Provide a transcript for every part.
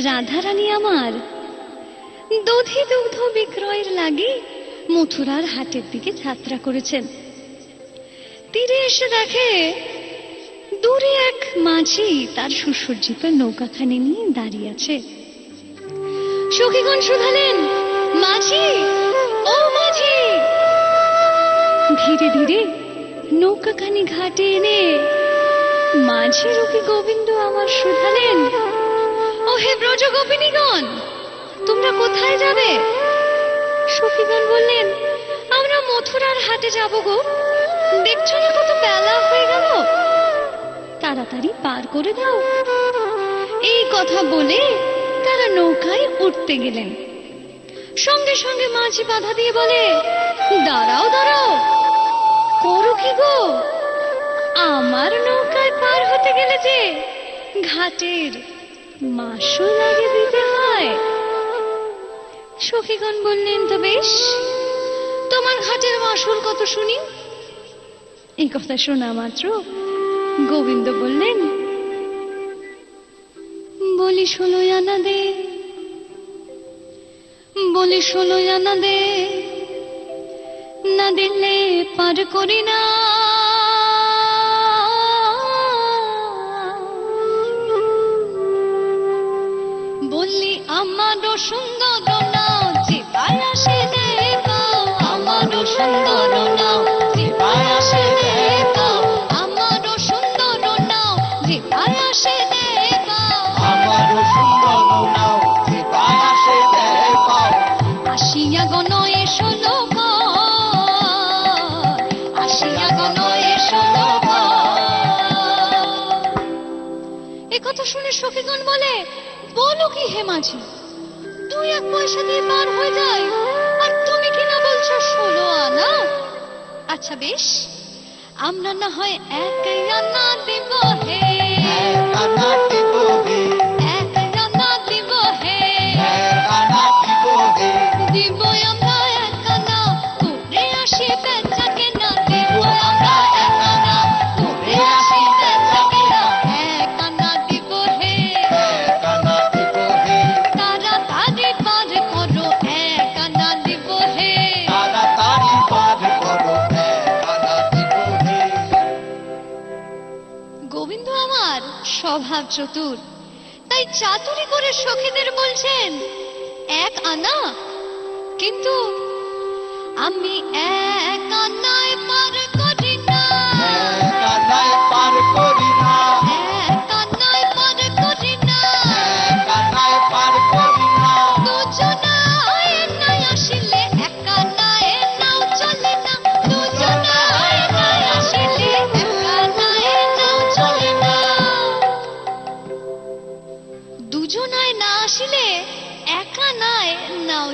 রাধারানী আমার দধি দুগ্ধ বিক্রয়ের লাগি মথুরার হাটের দিকে যাত্রা করেছেন। তীরে এসে দেখে দূরে এক মাঝি তার সুসজ্জিত নৌকাখানি নিয়ে দাঁড়িয়ে আছে। সখীগণ শুধালেন, মাঝি, ও মাঝি! ধীরে ধীরে নৌকাখানি ঘাটে এনে মাঝি রূপী গোবিন্দ আমার শুধালেন। ও হে ব্রজ গোপিনীগণ তোমরা কোথায় যাবে? সখীগণ বললেন, আমরা মথুরার হাটে যাব গো। দেখছ না কত বেলা হয়ে গেল? তাড়াতাড়ি পার করে দাও। এই কথা বলে তারা নৌকায় উঠতে গেলেন। সঙ্গে সঙ্গে মাঝি বাধা দিয়ে বলে, দাঁড়াও দাঁড়াও। করো কি গো? আমার নৌকায় পার হতে গেলে যে ঘাটের মাসুল আগে দিতে হয়। সখীগণ বললেন, তো বেশ, তোমার ঘাটের মাসুল কত শুনি? এই কথা শোনা মাত্র গোবিন্দ বললেন, বলি ষোলো আনা দে বলি ষোলো আনা দে না দিলে পার করি না। সুন্দর নাও যে আসে সুন্দর নাও সুন্দর নাও সুন্দর নাও আসিয়া আসিয়া কথা শুনে সখীগণ বলে বলো কি হে মাঝি? তুই এক পয়সা দিয়ে পার হয়ে যায়। আর তুমি কিনা বলছো ষোলো আনা। আচ্ছা বেশ, আমরা না হয় এক আনা দিব হে। কানা স্বভাব চতুর। তাই চাতুরি করে সখীদের বলছেন, এক আনা, কিন্তু আমি এক আনায় পার করি না।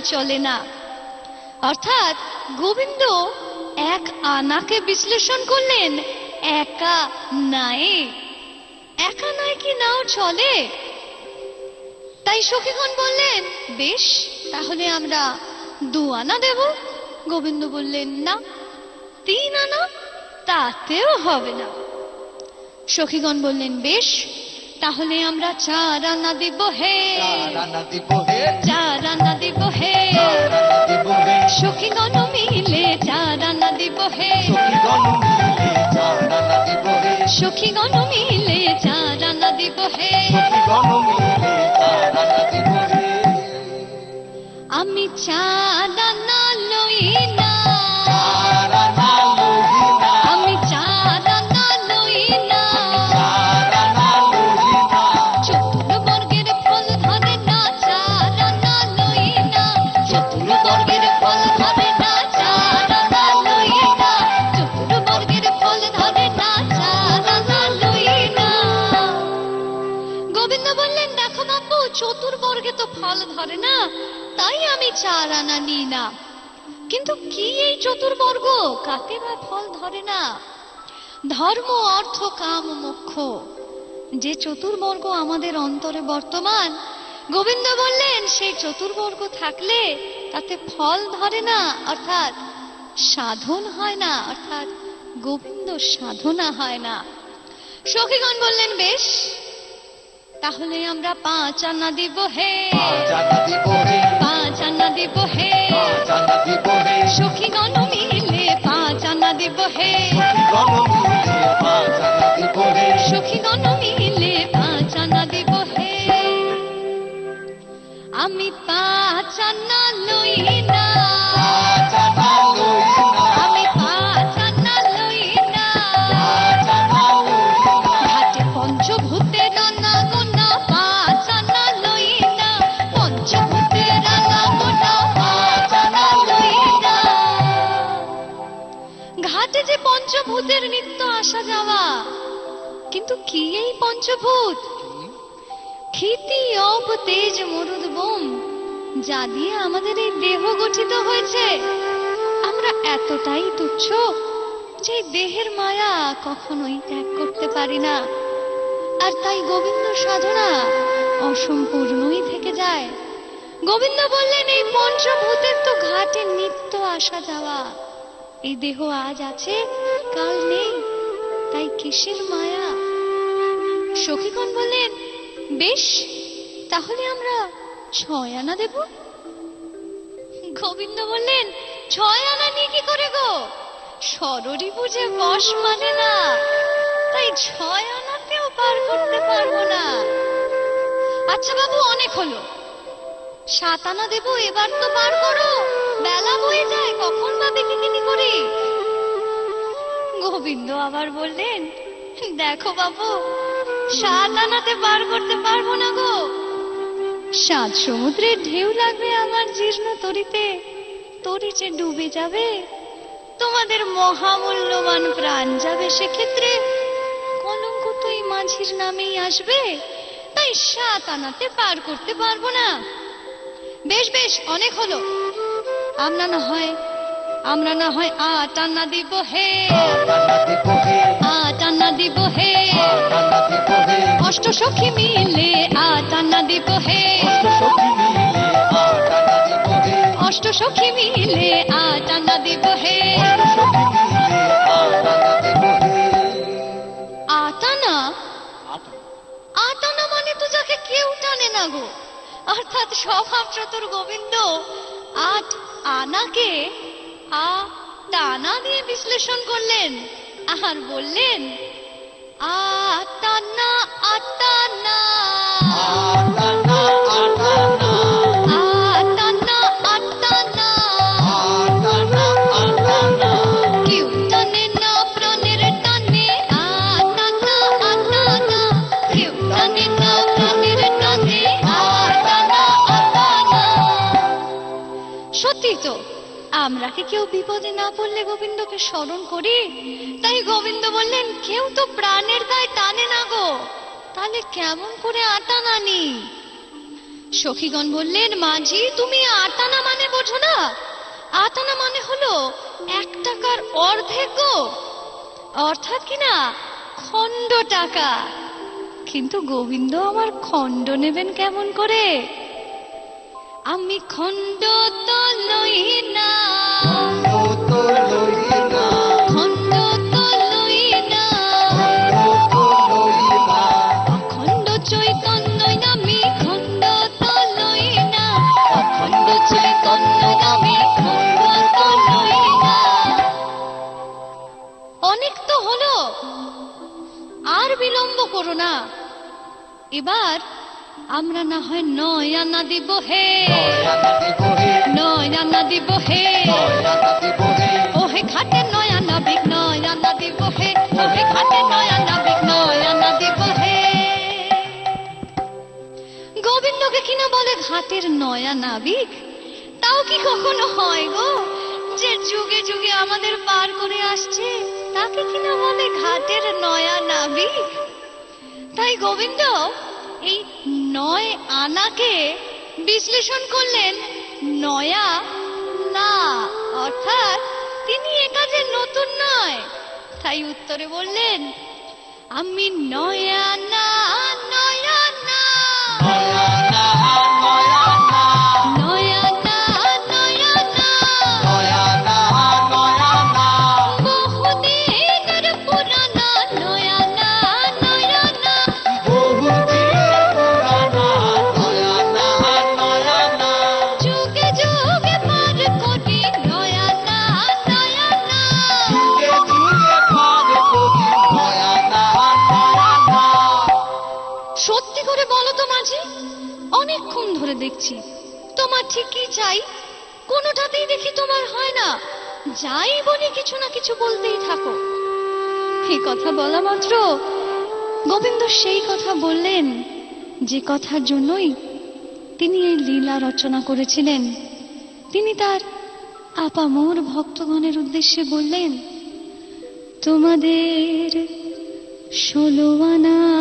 চলে না। অর্থাৎ গোবিন্দ এক আনাকে বিশ্লেষণ করলেন, একা নাই। একা নয় কি নাও চলে? তাই সখীগণ বললেন, বেশ, তাহলে আমরা দু আনা দেব। গোবিন্দ বললেন, না, তিন আনা তাতেও হবে না। সখীগণ বললেন, বেশ তাহলে আমরা চার আনা দিব হে। চার আনা দিব হে। হে। সখীগণ মিলে চার আনা দিব হে। সখীগণ মিলে কানা দিব মিলে চার আনা দিব হে। আমি চার চতুর্বর্গে তো ফল ধরে না, তাই আমি চার আনা নিই না। কিন্তু কি এই চতুর্বর্গ? কাকে বা ফল ধরে না? ধর্ম, অর্থ, কাম, মোক্ষ। যে চতুর্বর্গ আমাদের অন্তরে বর্তমান, গোবিন্দ বললেন, সেই চতুর্বর্গ থাকলে তাতে ফল ধরে না, অর্থাৎ সাধন হয় না, অর্থাৎ গোবিন্দ সাধনা হয় না। সখীগণ বললেন, বেশ তাহলে আমরা পাঁচ আনা দিব হে। পাঁচ আনা দিব হে। পাঁচ আনা দিব হে। পাঁচ আনা দিব হে। সখীগণ মিলে পাঁচ আনা দিব হে। গণ মিলে পাঁচ আনা দিব হে। মিলে পাঁচ আনা দিব হে। আমি পাঁচ আনা লই পঞ্চভূতের নিত্য আসা যাওয়া। কিন্তু কি এই পঞ্চভূত? ক্ষিতি অপ তেজ মরুদ বোম, যা দিয়ে আমাদের এই দেহ গঠিত হয়েছে। আমরা এতটাই তুচ্ছ যে দেহের মায়া কখনোই ত্যাগ করতে পারি না। আর তাই গোবিন্দ সাধনা অসম্পূর্ণই থেকে যায়। গোবিন্দ বললেন, এই পঞ্চভূতের তো ঘাটে নিত্য আসা যাওয়া। এই দেহ আজ আছে কাল নেই, তাই কিসের মায়া? সখীগণ বললেন, বেশ, তাহলে আমরা ছয় আনা দেব? গোবিন্দ বললেন, ছয় আনা নিয়ে কি করে গো? সররি বুঝে বস মানে না, তাই ছয় আনাতেও পার করতে পারব না। আচ্ছা বাবু, অনেক হলো। সাত আনা দেবো, এবার তো পার করো। বেলা বয়ে যায়, কখন বা বিকিনি করি? গোবিন্দ আবার বললেন, দেখো বাবু সাত আনাতে পার করতে পারব না গো। সাত সমুদ্রের ঢেউ লাগবে আমার জীর্ণ তরিতে। তরি যে ডুবে যাবে, তোমাদের মহামূল্যবান প্রাণ যাবে সেক্ষেত্রে কলঙ্ক তুই মাঝির নামেই আসবে। তাই সাত আনাতে পার করতে পারব না। বেশ বেশ, অনেক হলো। আমরা না হয় আমরা না হয় আট আনা দিব হে। আনা দিব হে অষ্ট সখী মিলে আট আনা দিব হে। অষ্ট সখী মিলে আট আনা দিব হে। অষ্ট সখী মিলে আট আনা দিব হে। অষ্ট সখী মিলে আট আনা দিব হে আট আনা আট আনা মানে তো যাকে কেউ টানে না গো। অর্থাৎ স্বভাব চতুর গোবিন্দ আট আনাকে আ টানা দিয়ে বিশ্লেষণ করলেন। আর বললেন আ টানা আ আনা আমরা কি কেউ বিপদে না পড়লে গোবিন্দকে স্মরণ করি? তাই গোবিন্দ বললেন, কেউ তো প্রাণের গায়ে টানে না গো। তাহলে কেমন করে আটানা নি সখীগণ বললেন, মাঝি, তুমি আটানা মানে বোঝো না। আটানা মানে হলো এক টাকার অর্ধেক গো। অর্থাৎ কি না, খণ্ড টাকা। কিন্তু গোবিন্দ আমার খণ্ড নেবেন কেমন করে? আমি খণ্ড তো লই না। অনেক তো হলো। আর বিলম্ব করো না। এবার আমরা না হয় নয় আনা দিব হে নয় আনা দিব হে ওহে ঘাটে নয় আনা বিক নয় আনা দিব হে ওহে ঘাটে নয় আনা বিক নয় আনা দিব হে গোবিন্দকে কিনা বলে ঘাটের নয়া নাবিক তাও কি কখনো হয় গো যে যুগে যুগে আমাদের পার করে আসছে তাকে কিনা বলে ঘাটের নয়া নাবিক তাই গোবিন্দ এই নয় আনাকে বিশ্লেষণ করলেন, নয়া না, অর্থাৎ তিনি একাজে কাজে নতুন নয়। তাই উত্তরে বললেন, আমি নয়া না দেখছি। তোমার ঠিক কি চাই। কোনোটাতেই দেখি তোমার হয় না। যাই বলি কিছু না কিছু বলতেই থাকো। এই কথা বলা মাত্র। গোবিন্দ সেই কথা বললেন। যে কথার জন্যই তিনি এই লীলা রচনা করেছিলেন। তিনি তার আপামোর ভক্তগণের উদ্দেশ্যে বললেন, তোমাদের ষোলো আনা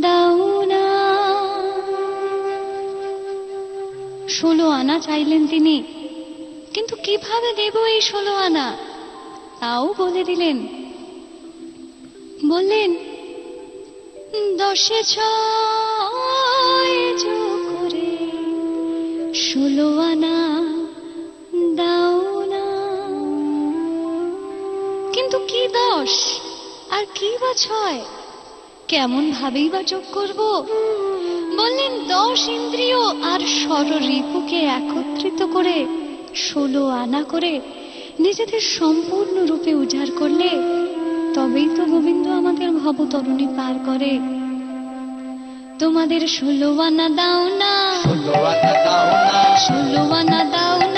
দাও ষোলো আনা চাইলেন তিনি। কিন্তু কীভাবে দেব এই ষোলো আনা? তাও বলে দিলেন। বললেন, দশে ছয় করে ষোলো আনা দাও না। কিন্তু কি দশ? আর কি বা ছয়? কেমন ভাবেই বা যোগ করব? বললেন দশ ইন্দ্রিয় আর ষড়রিপুকে একত্রিত করে ষোলো আনা করে নিজেদের সম্পূর্ণ রূপে উজাড় করলে তবেই তো গোবিন্দ আমাদের ভবতরণী পার করে। তোমাদের ষোলো আনা দাও না। ষোলো আনা দাও না। ষোলো আনা দাও না।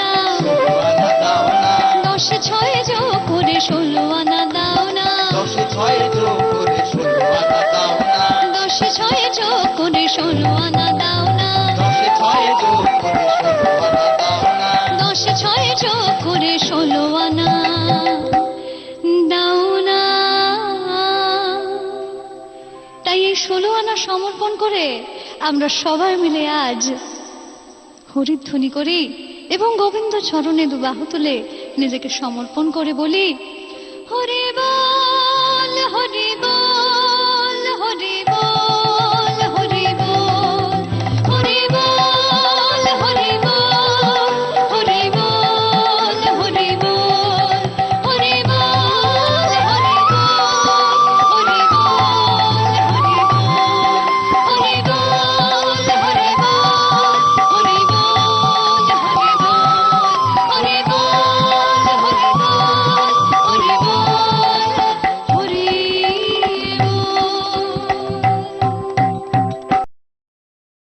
এই সমর্পণ করে আমরা সবাই মিলে আজ হরিধ্বনি করি এবং গোবিন্দ চরণে দুবাহু তুলে নিজেকে সমর্পণ করে বলি, হরে বা